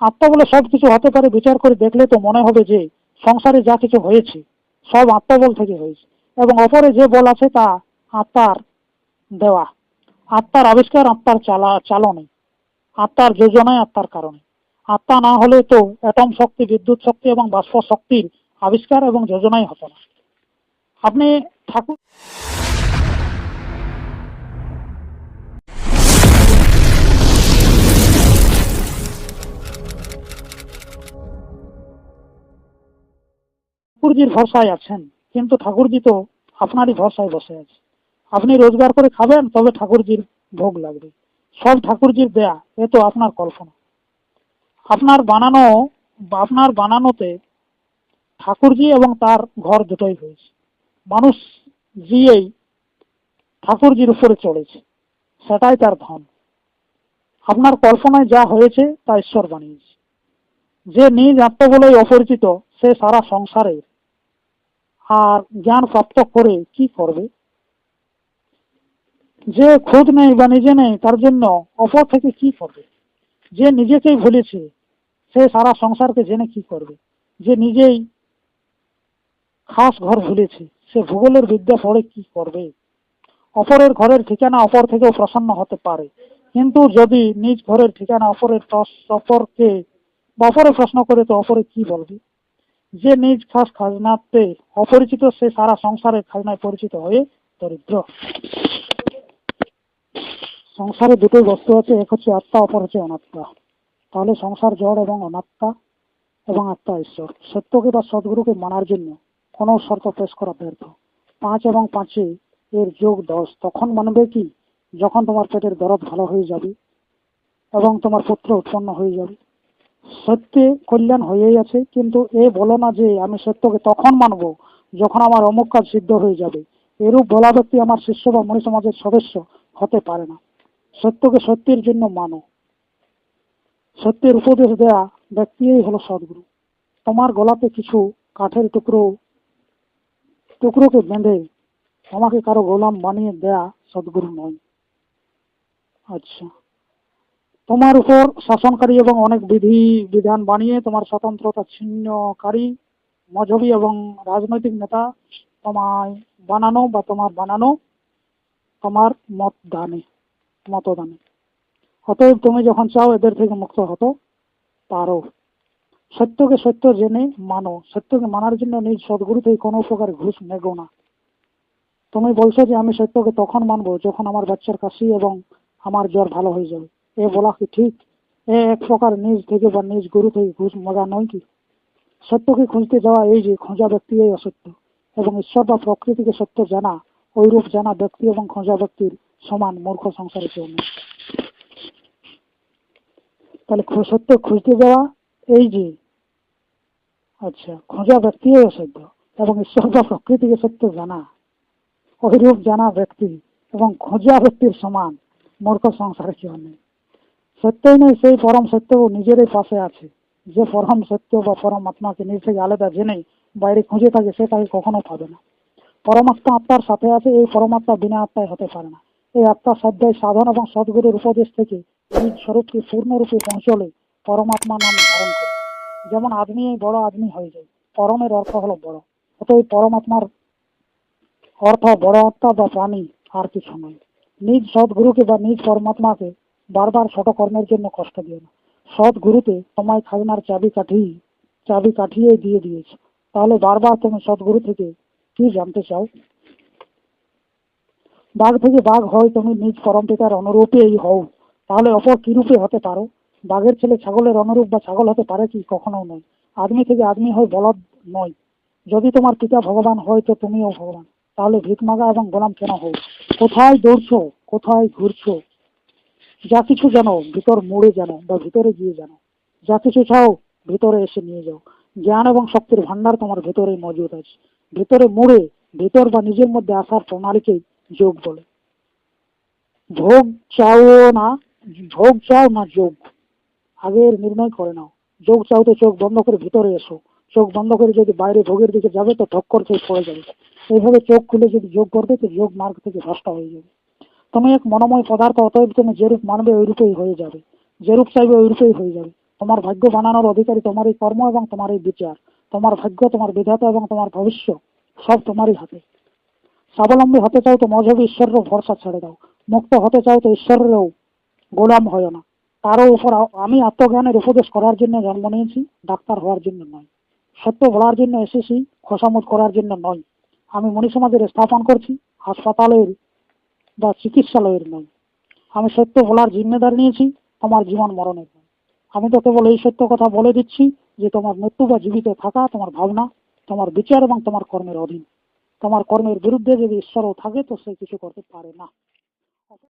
আত্মা বলে সব কিছু হতে পারে বিচার করে দেখলে তো মনে হবে যে সংসারে যা কিছু হয়েছে, সব আত্মবল থেকে হয়েছে। এবং অপরে যে বল আছে তা আত্মার দেওয়া। আত্মার আবিষ্কার আত্মার চালা, চালনে। আত্মার যোজনায় আত্মার কারণে। আত্মা না হলে তো অ্যাটম শক্তি, বিদ্যুৎ শক্তি এবং বাষ্প শক্তির আবিষ্কার এবং যোজনাই হতো না। আপনি ঠাকুর ঠাকুরজির ভরসায় আছেন, কিন্তু ঠাকুরজি তো আপনারই ভরসায় বসে আছে। আপনি রোজগার করে খাবেন, তবে ঠাকুরজির ভোগ লাগবে। সব ঠাকুরজির দেয়া, এ তো আপনার কল্পনা। আপনার বানানো, আপনার বানানোতে ঠাকুরজি এবং তার ঘর দুটোই হয়েছে। মানুষ জিয়েই ঠাকুরজির উপরে চলেছে সেটাই তার ধন। আপনার কল্পনায় যা হয়েছে, তা ঈশ্বর বানিয়েছে। যে নিজ আত্ম বলেই অপরিচিত, সে সারা সংসারে আর জ্ঞান প্রাপ্ত করে কি করবে? যে খোঁজ নেই বা নিজে নেই, তার জন্য অপর থেকে কি করবে? যে নিজেকেই ভুলেছে, সে সারা সংসারকে জেনে কি করবে? যে নিজেই খাস ঘর ভুলেছে, সে ভূগোলের বিদ্যা পড়ে কি করবে? অপরের ঘরের ঠিকানা অপর থেকেও প্রসন্ন হতে পারে। কিন্তু যদি নিজ ঘরের ঠিকানা অপরের অপরকে বা অপরে প্রশ্ন করে, তো অপরে কি বলবে? যে নিজ খাস খাজনাতে অপরিচিত, সে সারা সংসারের খাজনায় পরিচিত হয়ে দরিদ্র। সংসারে দুটোই বস্তু আছে, এক হচ্ছে আত্মা, অপর হচ্ছে অনাত্মা। তাহলে সংসার জড় এবং অনাত্মা এবং আত্মা ঈশ্বর। সত্যকে বা সদ্গুরুকে মানার জন্য কোনো শর্ত পেশ করা ব্যর্থ। পাঁচ এবং পাঁচে এর যোগ দশ। তখন মানবে কি? যখন তোমার পেটের দরদ ভালো হয়ে যাবে এবং তোমার পুত্র উৎপন্ন হয়ে যাবে। সত্যে কল্যাণ হয়েই আছে, কিন্তু এ বলো না যে আমি সত্যকে তখন মানব, যখন আমার অমুক কাজ সিদ্ধ হয়ে যাবে। এরূপ বলা ব্যক্তি আমার শিষ্য বা মণি সমাজের সদস্য হতে পারে না। সত্যকে সত্যের জন্য মানো। সত্যের উপদেশ দেয়া ব্যক্তিই হলো সদ্গুরু। তোমার গলাতে কিছু কাঠের টুকরো, টুকরোকে বেঁধে আমাকে কারও গোলাম বানিয়ে দেয়া সদ্গুরু নয়। আচ্ছা। তোমার উপর শাসনকারী এবং অনেক বিধি, বিধান বানিয়ে তোমার স্বতন্ত্রতা ছিন্নকারী, মজহবী এবং রাজনৈতিক নেতা তোমায় বানানো বা তোমার বানানো তোমার মত দানে মতদানে। অতএব তুমি যখন চাও এদের থেকে মুক্ত হতো, পারো। সত্যকে সত্য জেনে মানো। সত্যকে মানার জন্য নিজ সদ্গুরু থেকে কোনো প্রকার ঘুষ নেগো না। তুমি বলছো যে আমি সত্যকে তখন মানবো যখন আমার বাচ্চার কাশি এবং আমার জ্বর ভালো হয়ে যাবে। এ বলা কি ঠিক? এ এক প্রকার নিজ থেকে বা নিজ গুরু থেকে ঘুষ মজা নয় কি? সত্যকে খুঁজতে যাওয়া এই যে খোঁজা ব্যক্তি এই অসত্য। এবং ঈশ্বর বা প্রকৃতিকে সত্য জানা ওইরূপ জানা ব্যক্তি এবং খোঁজা ব্যক্তির সমান মূর্খ সংসারে কেউ নেই। তাহলে সত্য খুঁজতে যাওয়া এই যে আচ্ছা খোঁজা ব্যক্তি এই অসত্য এবং ঈশ্বর বা প্রকৃতিকে সত্য জানা ওইরূপ জানা ব্যক্তি এবং খোঁজা ব্যক্তির সমান মূর্খ সংসারে কেউ নেই। সত্যই নেই, সেই পরম সত্য নিজেরই পাশে আছে। যে পরম সত্য বা পরম আত্মাকে নিজ থেকে আলাদা জেনে বাইরে খুঁজে থাকে, সে তাকে কখনো পাবে না। পরমাত্মা আত্মার সাথে আছে, এই পরমাত্মা বিনা আত্মায় হতে পারে না। এই আত্মা সাধ্যায় সাধন এবং সদ্গুরুর উপদেশ থেকে নিজ স্বরূপকে পূর্ণরূপে পৌঁছলে পরমাত্মা নাম ধারণ করে। যেমন আদমি বড় আদমি হয়ে যায়, পরমের অর্থ হলো বড়। অতএব পরমাত্মার অর্থ বড় আত্মা বা প্রাণী আর কিছু নয়। নিজ সদ্গুরুকে বা নিজ পরমাত্মাকে বারবার ছোট কর্মের জন্য কষ্ট দিও না। সৎ গুরুতে তোমায় খাজনার চাবি কাঠি চাবি কাঠিয়ে দিয়ে দিয়েছে। তাহলে বারবার তুমি সদ্গুরু থেকে কি জানতে চাও? বাঘ থেকে বাঘ হয় তুমি নিজ পরম পিতার অনুরূপেই হও। তাহলে অপর কিরূপে হতে পারো? বাঘের ছেলে ছাগলের অনুরূপ বা ছাগল হতে পারে কি কখনো নয়। আদমি থেকে আদমি হয় বলদ নয়। যদি তোমার পিতা ভগবান হয় তো তুমিও ভগবান। তাহলে ভিক মাগা এবং গোলাম কেন হও? কোথায় দৌড়ছো? কোথায় ঘুরছো? যা কিছু জানো, ভিতর মোড়ে জানো বা ভিতরে গিয়ে জানো। যা কিছু চাও, ভিতরে এসে নিয়ে যাও। জ্ঞান এবং শক্তির ভান্ডার তোমার ভেতরে মজুদ আছে। ভেতরে মোড়ে ভেতর বা নিজের মধ্যে আসার প্রণালীকে যোগ বলে। ভোগ চাও না, ভোগ চাও না যোগ। আগের নির্ণয় করে নাও। যোগ চাও তো চোখ বন্ধ করে ভিতরে এসো। চোখ বন্ধ করে যদি বাইরে ভোগের দিকে যাবে, তো ঠক্কর খেয়ে পড়ে যাবে। এইভাবে চোখ খুলে যদি যোগ করবে তো যোগ মার্গ থেকে ভ্রষ্ট হয়ে যাবে। তুমি এক মনোময় পদার্থ, অতএব তুমি যেরূপ মানবে ওই রূপেই হয়ে যাবে। যেরূপ চাইবে ওই রূপেই হয়ে যাবে। তোমার ভাগ্য বানানোর অধিকারী তোমারই কর্ম এবং তোমারই বিচার। তোমার ভাগ্য, তোমার বিধাতা এবং তোমার ভবিষ্য সব তোমারই হাতে। স্বাবলম্বী হতে চাও তো মজহবী ঈশ্বরের ভরসা ছেড়ে দাও। মুক্ত হতে চাও তো ঈশ্বরেরও গোলাম হয় না। তারও উপর আমি আত্মজ্ঞানের উপদেশ করার জন্য জন্ম নিয়েছি, ডাক্তার হওয়ার জন্য নয়। সত্য বলার জন্য এসেছি, খোসামত করার জন্য নয়। আমি মনীষ সমাজের স্থাপন করছি, হাসপাতালের বা চিকিৎসালয়ের নয় আমি সত্য বলার জিম্মেদার নিয়েছি, তোমার জীবন মরণের নয় আমি তো কেবল এই সত্য কথা বলে দিচ্ছি যে তোমার মৃত্যু বা জীবিত থাকা তোমার ভাবনা, তোমার বিচার এবং তোমার কর্মের অধীন। তোমার কর্মের বিরুদ্ধে যদি ঈশ্বরও থাকে, তো সে কিছু করতে পারে না।